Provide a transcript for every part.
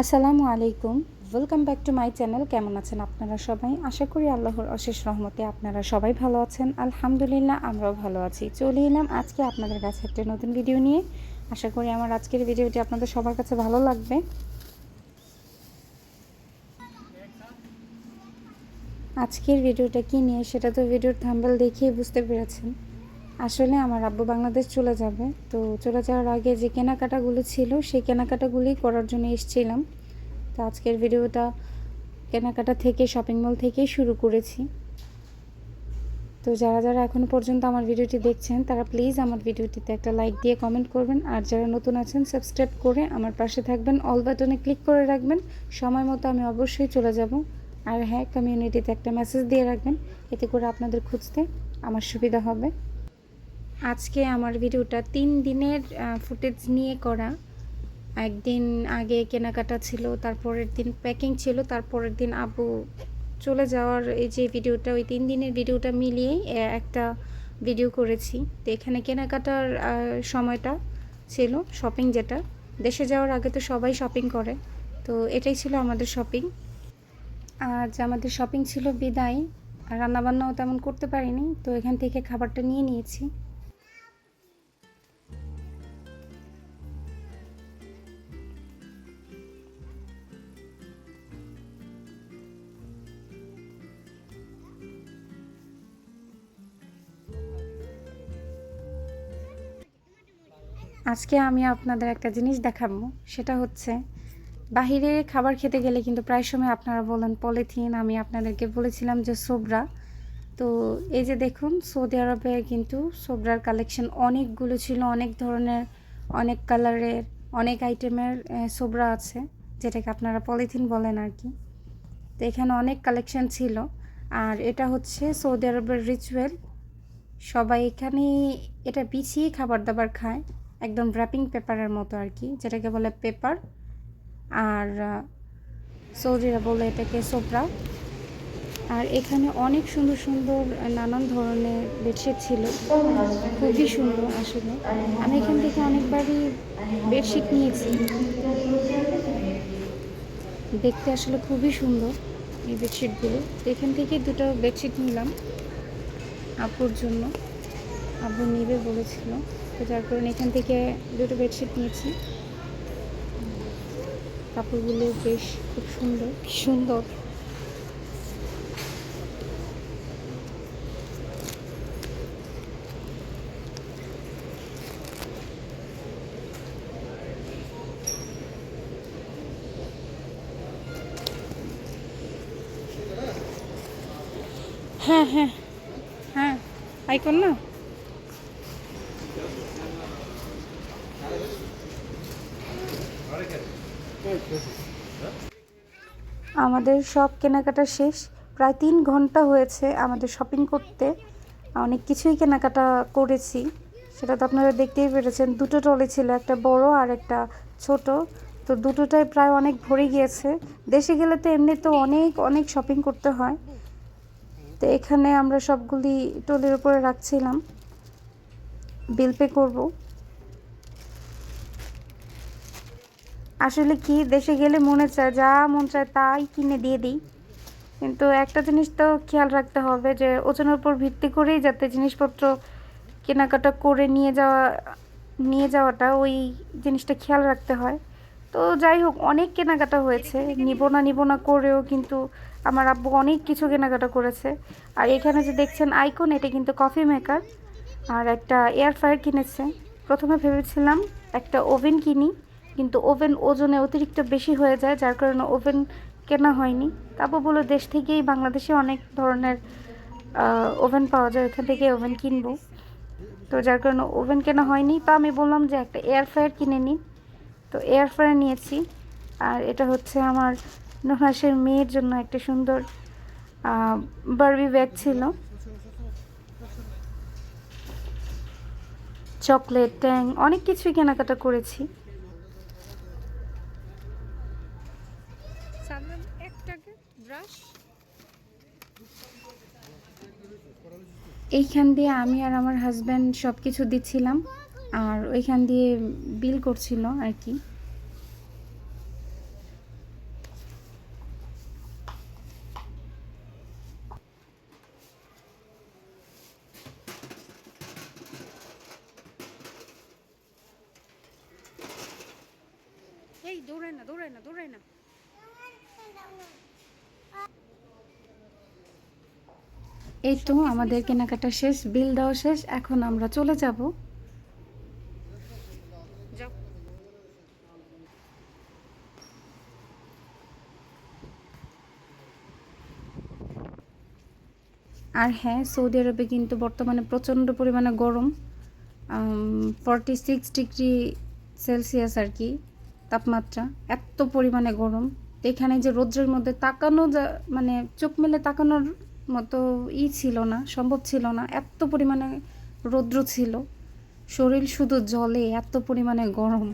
আসসালামু আলাইকুম। Welcome back to my channel কেমন আছেন আপনারা সবাই? আশা করি আল্লাহর অশেষ রহমতে আপনারা সবাই ভালো আছেন। আলহামদুলিল্লাহ, আমরাও ভালো আছি। চলে এলাম আজকে আপনাদের কাছে একটা নতুন ভিডিও নিয়ে। আশা করি আমার আজকের ভিডিওটি আপনাদের সবার কাছে ভালো লাগবে। আজকের ভিডিওটা কী নিয়ে সেটা তো ভিডিওর থাম্বেল দেখিয়ে বুঝতে পেরেছেন। আসলে আমার আব্বু বাংলাদেশ চলে যাবে। তো চলে যাওয়ার আগে যে কেনাকাটাগুলো ছিল, সেই কেনাকাটাগুলি করার জন্য এসেছিলাম। তো আজকের ভিডিওটা কেনাকাটা থেকে শপিং মল থেকেই শুরু করেছি। তো যারা যারা এখনও পর্যন্ত আমার ভিডিওটি দেখছেন, তারা প্লিজ আমার ভিডিওটিতে একটা লাইক দিয়ে কমেন্ট করবেন। আর যারা নতুন আছেন সাবস্ক্রাইব করে আমার পাশে থাকবেন। অল বাটনে ক্লিক করে রাখবেন। সময় মতো আমি অবশ্যই চলে যাব। আর হ্যাঁ কমিউনিটিতে একটা মেসেজ দিয়ে রাখবেন। এতে করে আপনাদের খুঁজতে আমার সুবিধা হবে। আজকে আমার ভিডিওটা তিন দিনের ফুটেজ নিয়ে করা। একদিন আগে কেনাকাটা ছিল, তারপরের দিন প্যাকিং ছিল, তারপরের দিন আবু চলে যাওয়ার এই যে ভিডিওটা, ওই তিন দিনের ভিডিওটা মিলিয়েই একটা ভিডিও করেছি। তো এখানে কেনাকাটার সময়টা ছিল শপিং যেটা। দেশে যাওয়ার আগে তো সবাই শপিং করে, তো এটাই ছিল আমাদের শপিং আজ আমাদের শপিং ছিল বিদায় রান্নাবান্নাও তেমন করতে পারিনি, তো এখান থেকে খাবারটা নিয়ে নিয়েছি। আজকে আমি আপনাদের একটা জিনিস দেখাবো। সেটা হচ্ছে, বাহিরে খাবার খেতে গেলে কিন্তু প্রায় সময় আপনারা বলেন পলিথিন, আমি আপনাদেরকে বলেছিলাম যে সোবরা। তো এই যে দেখুন, সৌদি আরবে কিন্তু সোবরার কালেকশন অনেকগুলো ছিল, অনেক ধরনের, অনেক কালারের অনেক আইটেমের সোবরা আছে, যেটাকে আপনারা পলিথিন বলেন আর কি তো এখানে অনেক কালেকশন ছিল। আর এটা হচ্ছে সৌদি আরবের রিচুয়াল সবাই এখানে এটা বিছিয়ে খাবার দাবার খায়। একদম র্যাপিং পেপারের মতো আর কি যেটাকে বলে পেপার আর সৌদিরা বলে এটাকে সোপরা আর এখানে অনেক সুন্দর সুন্দর নানান ধরনের বেডশিট ছিল, খুবই সুন্দর আসলে। আমি এখান থেকে অনেকবারই বেডশিট নিয়েছি। দেখতে আসলে খুবই সুন্দর এই বেডশিটগুলো এখান থেকে দুটো বেডশিট নিলাম, আপুর জন্য। আব্বু নিবে বলেছিল। তো যার কারণে এখান থেকে দুটো বেডশিট নিয়েছি। কাপড়গুলো বেশ খুব সুন্দর। সুন্দর। হ্যাঁ হ্যাঁ। হ্যাঁ আইকন না? আমাদের সব কেনাকাটা শেষ। প্রায় তিন ঘণ্টা হয়েছে আমাদের শপিং করতে। অনেক কিছুই কেনাকাটা করেছি। সেটা তো আপনারা দেখতেই পেরেছেন। দুটো ট্রলি ছিল, একটা বড় আর একটা ছোট। তো দুটোটাই প্রায় অনেক ভরে গিয়েছে। দেশে গেলে তো এমনি তো অনেক অনেক শপিং করতে হয়। তো এখানে আমরা সবগুলি ট্রলির উপরে রাখছিলাম। বিল পে করব। আসলে কি দেশে গেলে মনে চায়, যা মন চায় তাই কিনে দিয়ে দিই। কিন্তু একটা জিনিস তো খেয়াল রাখতে হবে যে, ওজনের উপর ভিত্তি করেই যাতে জিনিসপত্র কেনাকাটা করে নিয়ে যাওয়া, নিয়ে যাওয়াটা ওই জিনিসটা খেয়াল রাখতে হয়। তো যাই হোক, অনেক কেনাকাটা হয়েছে। নিব না নিব না করেও কিন্তু আমার আব্বু অনেক কিছু কেনাকাটা করেছে। আর এখানে যে দেখছেন আইকন, এটা কিন্তু কফি মেকার। আর একটা এয়ার ফ্রায়ার কিনেছে। প্রথমে ভেবেছিলাম একটা ওভেন কিনি। কিন্তু ওভেন ওজনে অতিরিক্ত বেশি হয়ে যায়, যার কারণে ওভেন কেনা হয়নি। তারপর বলল দেশ থেকেই বাংলাদেশে অনেক ধরনের ওভেন পাওয়া যায়, ওখান থেকে ওভেন কিনবো। তো যার কারণে ওভেন কেনা হয়নি। তো আমি বললাম যে একটা এয়ার ফ্রায়ার কিনে নিন তো এয়ার ফ্রায়ার নিয়েছি। আর এটা হচ্ছে আমার নুহাসের মেয়ের জন্য একটা সুন্দর বারবি ব্যাগ ছিল। চকলেট, ট্যাং, অনেক কিছুই কেনাকাটা করেছি। এইখান দিয়ে আমি আর আমার হাজব্যান্ড সব কিছু দিচ্ছিলাম। আর ওইখান দিয়ে বিল করছিল আর কি এই দৌড়ায় না দৌড়ায় না দৌড়ায় না এই তো আমাদের কেনাকাটা শেষ বিল দেওয়া শেষ এখন আমরা চলে যাব। আর হ্যাঁ সৌদি আরবে কিন্তু বর্তমানে প্রচণ্ড পরিমাণে গরম ফর্টি সিক্স ডিগ্রি সেলসিয়াস আর কি তাপমাত্রা এত পরিমাণে গরম। এখানে যে রৌদ্রের মধ্যে তাকানো যা মানে চোখ মেলে তাকানোর মতো ই ছিল না, সম্ভব ছিল না। এত পরিমাণে রৌদ্র ছিল, শরীর শুধু জলে, এত পরিমাণে গরম।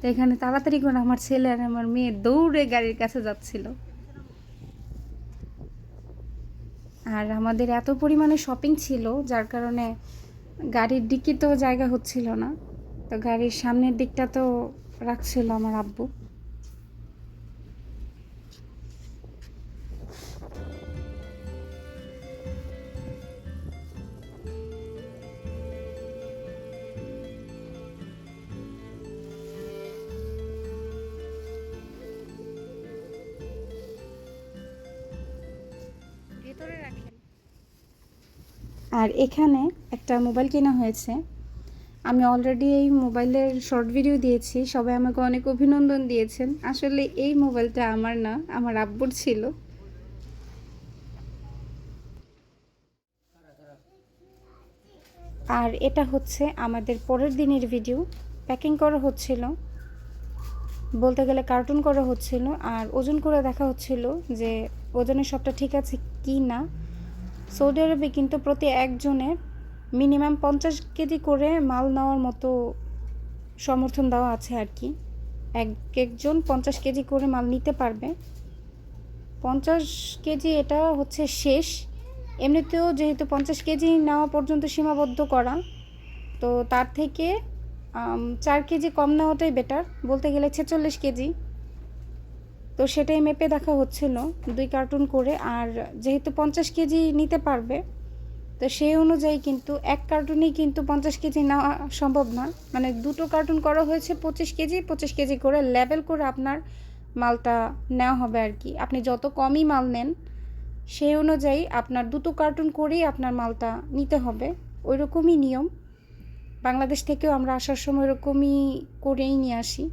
তো এখানে তাড়াতাড়ি করে আমার ছেলে আর আমার মেয়ে দৌড়ে গাড়ির কাছে যাচ্ছিল। আর আমাদের এত পরিমাণে শপিং ছিল, যার কারণে গাড়ির ডিকি তো জায়গা হচ্ছিল না। তো গাড়ির সামনের দিকটা তো রাখছিল আমার আব্বু। আর এখানে একটা মোবাইল কেনা হয়েছে। আমি অলরেডি এই মোবাইলের শর্ট ভিডিও দিয়েছি, সবাই আমাকে অনেক অভিনন্দন দিয়েছেন। আসলে এই মোবাইলটা আমার না, আমার আব্বুর ছিল। আর এটা হচ্ছে আমাদের পরের দিনের ভিডিও প্যাকিং করা হচ্ছিল। বলতে গেলে কার্টুন করা হচ্ছিল। আর ওজন করে দেখা হচ্ছিল যে, ওজনের সবটা ঠিক আছে কি না। সৌদি আরবে কিন্তু প্রতি একজনের মিনিমাম পঞ্চাশ কেজি করে মাল নেওয়ার মতো সমর্থন দেওয়া আছে আর কি। এক একজন পঞ্চাশ কেজি করে মাল নিতে পারবে। পঞ্চাশ কেজি এটা হচ্ছে শেষ। এমনিতেও যেহেতু পঞ্চাশ কেজি নেওয়া পর্যন্ত সীমাবদ্ধ করা, তো তার থেকে চার কেজি কম নেওয়াটাই বেটার বলতে গেলে ছেচল্লিশ কেজি। তো সেটাই মেপে দেখা হচ্ছিল দুই কার্টুন করে। আর যেহেতু পঞ্চাশ কেজি নিতে পারবে, তো সেই অনুযায়ী কিন্তু এক কার্টুনেই কিন্তু পঞ্চাশ কেজি নেওয়া সম্ভব না মানে দুটো কার্টুন করা হয়েছে পঁচিশ কেজি পঁচিশ কেজি করে লেভেল করে আপনার মালটা নেওয়া হবে আর কি। আপনি যত কমই মাল নেন, সেই অনুযায়ী আপনার দুটো কার্টুন করেই আপনার মালটা নিতে হবে। ওই রকমই নিয়ম। বাংলাদেশ থেকেও আমরা আসার সময় এরকমই করেই নিয়ে আসি,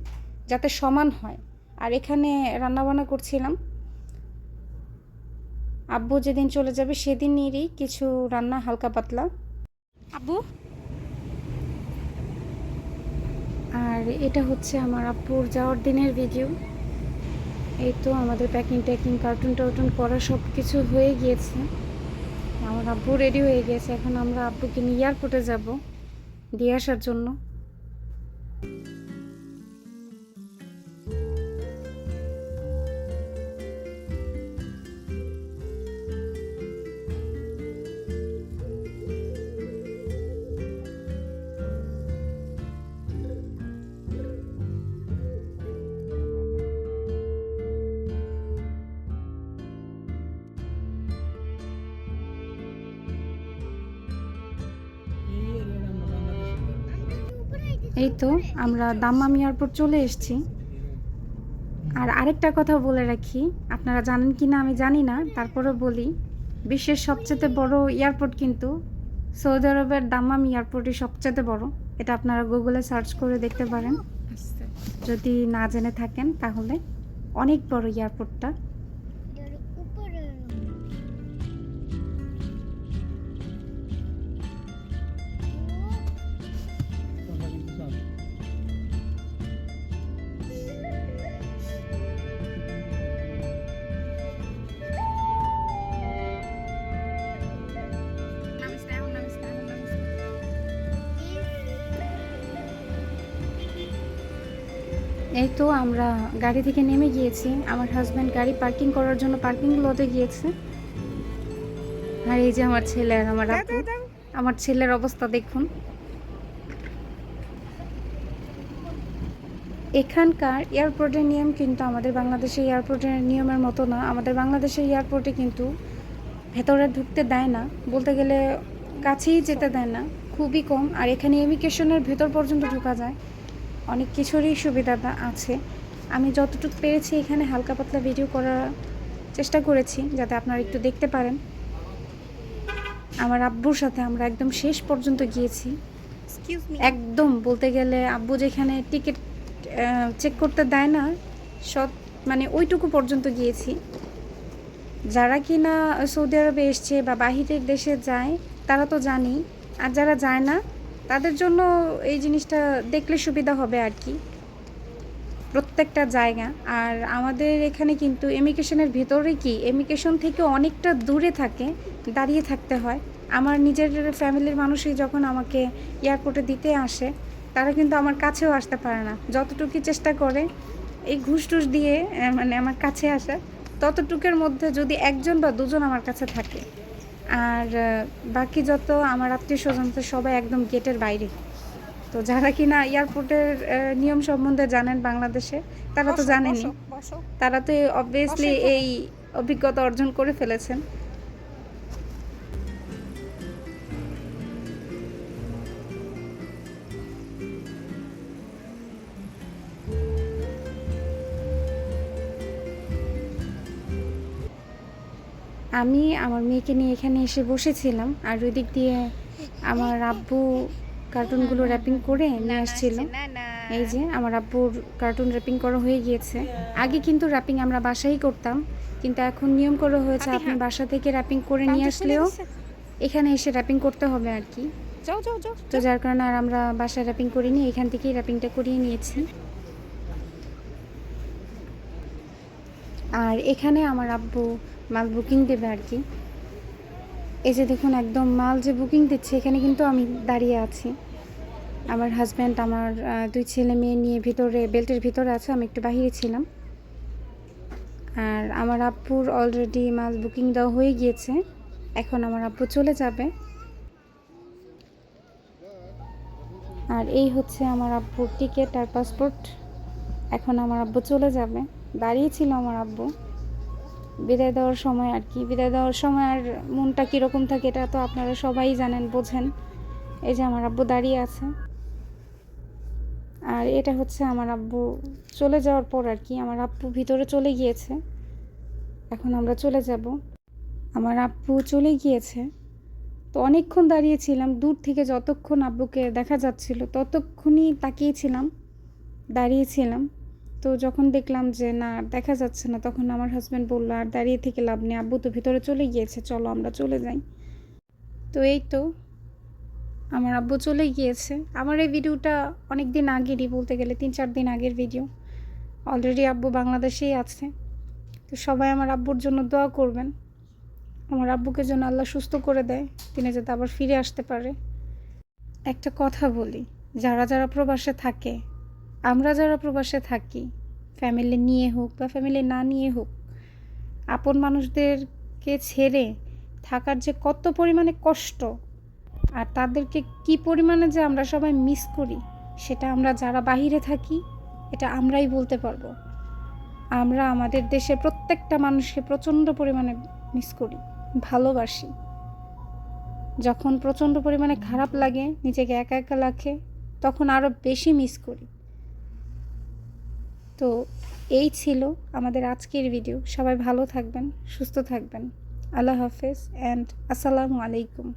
যাতে সমান হয়। আর এখানে রান্নাবান্না করছিলাম। আব্বু যেদিন চলে যাবে সেদিনেরই কিছু রান্না হালকা পাতলা। আব্বু? আর এটা হচ্ছে আমার আব্বুর যাওয়ার দিনের ভিডিও এই তো আমাদের প্যাকিং ট্যাকিং কার্টুন টার্টুন করা সব কিছু হয়ে গিয়েছে। আমার আব্বু রেডি হয়ে গেছে। এখন আমরা আব্বুকে নিয়ে এয়ারপোর্টে যাব দিয়ে আসার জন্য। এই তো, আমরা দাম্মাম এয়ারপোর্ট চলে এসেছি। আর আরেকটা কথা বলে রাখি, আপনারা জানেন কি না আমি জানি না তারপরে বলি, বিশ্বের সবচেয়ে বড় এয়ারপোর্ট কিন্তু সৌদি আরবের দাম্মাম এয়ারপোর্টই সবচেয়ে বড়। এটা আপনারা গুগলে সার্চ করে দেখতে পারেন। যদি না জেনে থাকেন, তাহলে অনেক বড় এয়ারপোর্টটা। এই তো আমরা গাড়ি থেকে নেমে গিয়েছি। আমার হাজব্যান্ড গাড়ি পার্কিং করার জন্য পার্কিং লতে গিয়েছে। আর এই যে আমার ছেলে আর আমার আপু। আমার ছেলের অবস্থা দেখুন। এখানকার এয়ারপোর্টের নিয়ম কিন্তু আমাদের বাংলাদেশের এয়ারপোর্টের নিয়মের মতো না। আমাদের বাংলাদেশের এয়ারপোর্টে কিন্তু ভেতরে ঢুকতে দেয় না। বলতে গেলে কাছেই যেতে দেয় না। খুবই কম। আর এখানে ইমিগ্রেশনের ভেতর পর্যন্ত ঢোকা যায়। অনেক কিছুরই সুবিধা আছে। আমি যতটুকু পেরেছি এখানে হালকা পাতলা ভিডিও করার চেষ্টা করেছি যাতে আপনারা একটু দেখতে পারেন। আমার আব্বুর সাথে আমরা একদম শেষ পর্যন্ত গিয়েছি। একদম বলতে গেলে আব্বু যেখানে টিকিট চেক করতে দেয় না সৎ মানে ওইটুকু পর্যন্ত গিয়েছি। যারা কি না সৌদি আরবে এসছে বা বাহিরের দেশে যায় তারা তো জানি আর যারা যায় না তাদের জন্য এই জিনিসটা দেখলে সুবিধা হবে আর কি। প্রত্যেকটা জায়গা। আর আমাদের এখানে কিন্তু ইমিগ্রেশনের ভিতরে কি ইমিগ্রেশন থেকে অনেকটা দূরে থাকে, দাঁড়িয়ে থাকতে হয়। আমার নিজের ফ্যামিলির মানুষই যখন আমাকে এয়ারপোর্টে দিতে আসে, তারা কিন্তু আমার কাছেও আসতে পারে না। যতটুকু চেষ্টা করে, এই ঘুষ টুস দিয়ে মানে আমার কাছে আসা, ততটুকের মধ্যে যদি একজন বা দুজন আমার কাছে থাকে আর বাকি যত আমার আত্মীয় স্বজন তো সবাই একদম গেটের বাইরে। তো যারা কিনা এয়ারপোর্টের নিয়ম সম্বন্ধে জানেন বাংলাদেশে তারা তো জানেনি তারা তো অবভিয়াসলি এই অভিজ্ঞতা অর্জন করে ফেলেছেন। আমি আমার মেয়েকে নিয়ে এখানে এসে বসেছিলাম আর ওই দিক দিয়ে আমার আব্বু কার্টুনগুলো র্যাপিং করে নিয়ে আসছিল। এই যে আমার আব্বুর কার্টুন র্যাপিং করা হয়ে গিয়েছে। আগে কিন্তু র্যাপিং আমরা বাসায় করতাম কিন্তু এখন নিয়ম করা হয়েছে আপনি বাসা থেকে র্যাপিং করে নিয়ে আসলেও এখানে এসে র্যাপিং করতে হবে আর কি। তো যার কারণে আর আমরা বাসায় র্যাপিং করিনি এখান থেকেই র্যাপিংটা করিয়ে নিয়েছি। আর এখানে আমার আব্বু মাল বুকিং দেবে আর কি। এই যে দেখুন, একদম মাল যে বুকিং দিচ্ছে, এখানে কিন্তু আমি দাঁড়িয়ে আছি। আমার হাজব্যান্ড আমার দুই ছেলে মেয়ে নিয়ে ভিতরে, বেল্টের ভিতরে আছে, আমি একটু বাহিরে ছিলাম। আর আমার আব্বুর অলরেডি মাল বুকিং দেওয়া হয়ে গিয়েছে। এখন আমার আব্বু চলে যাবে। আর এই হচ্ছে আমার আব্বুর টিকিট আর পাসপোর্ট এখন আমার আব্বু চলে যাবে। দাঁড়িয়েছিল আমার আব্বু। বিদায় দেওয়ার সময় আর কি, বিদায় দেওয়ার সময় আর মনটা কীরকম থাকে এটা তো আপনারা সবাই জানেন, বোঝেন। এই যে আমার আব্বু দাঁড়িয়ে আছে। আর এটা হচ্ছে আমার আব্বু চলে যাওয়ার পর আর কি, আমার আব্বু ভিতরে চলে গিয়েছে। এখন আমরা চলে যাব। আমার আব্বু চলে গিয়েছে। তো অনেকক্ষণ দাঁড়িয়েছিলাম দূর থেকে যতক্ষণ আব্বুকে দেখা যাচ্ছিল ততক্ষণই তাকিয়েছিলাম দাঁড়িয়েছিলাম তো যখন দেখলাম যে, না, দেখা যাচ্ছে না, তখন আমার হাজব্যান্ড বলল, আর দাঁড়িয়ে থেকে লাভ নেই, আব্বু তো ভিতরে চলে গিয়েছে, চলো আমরা চলে যাই। তো এই তো আমার আব্বু চলে গিয়েছে। আমার এই ভিডিওটা অনেক দিন আগেরই, বলতে গেলে তিন, চার দিন আগের ভিডিও অলরেডি আব্বু বাংলাদেশেই আছে। তো সবাই আমার আব্বুর জন্য দোয়া করবেন। আমার আব্বুকে যেন আল্লাহ সুস্থ করে দেয়, তিনি যাতে আবার ফিরে আসতে পারে। একটা কথা বলি, যারা যারা প্রবাসে থাকে আমরা যারা প্রবাসে থাকি ফ্যামিলি নিয়ে হোক বা ফ্যামিলি না নিয়ে হোক, আপন মানুষদেরকে ছেড়ে থাকার যে কত পরিমাণে কষ্ট আর তাদেরকে কি পরিমাণে যে আমরা সবাই মিস করি, সেটা আমরা যারা বাহিরে থাকি, এটা আমরাই বলতে পারব। আমরা আমাদের দেশে প্রত্যেকটা মানুষকে প্রচণ্ড পরিমাণে মিস করি, ভালোবাসি। যখন প্রচণ্ড পরিমাণে খারাপ লাগে, নিজেকে একা একা লাগে তখন আরও বেশি মিস করি। তো এই ছিল আমাদের আজকের ভিডিও সবাই ভালো থাকবেন, সুস্থ থাকবেন। আল্লাহ হাফেজ অ্যান্ড আসসালামু আলাইকুম।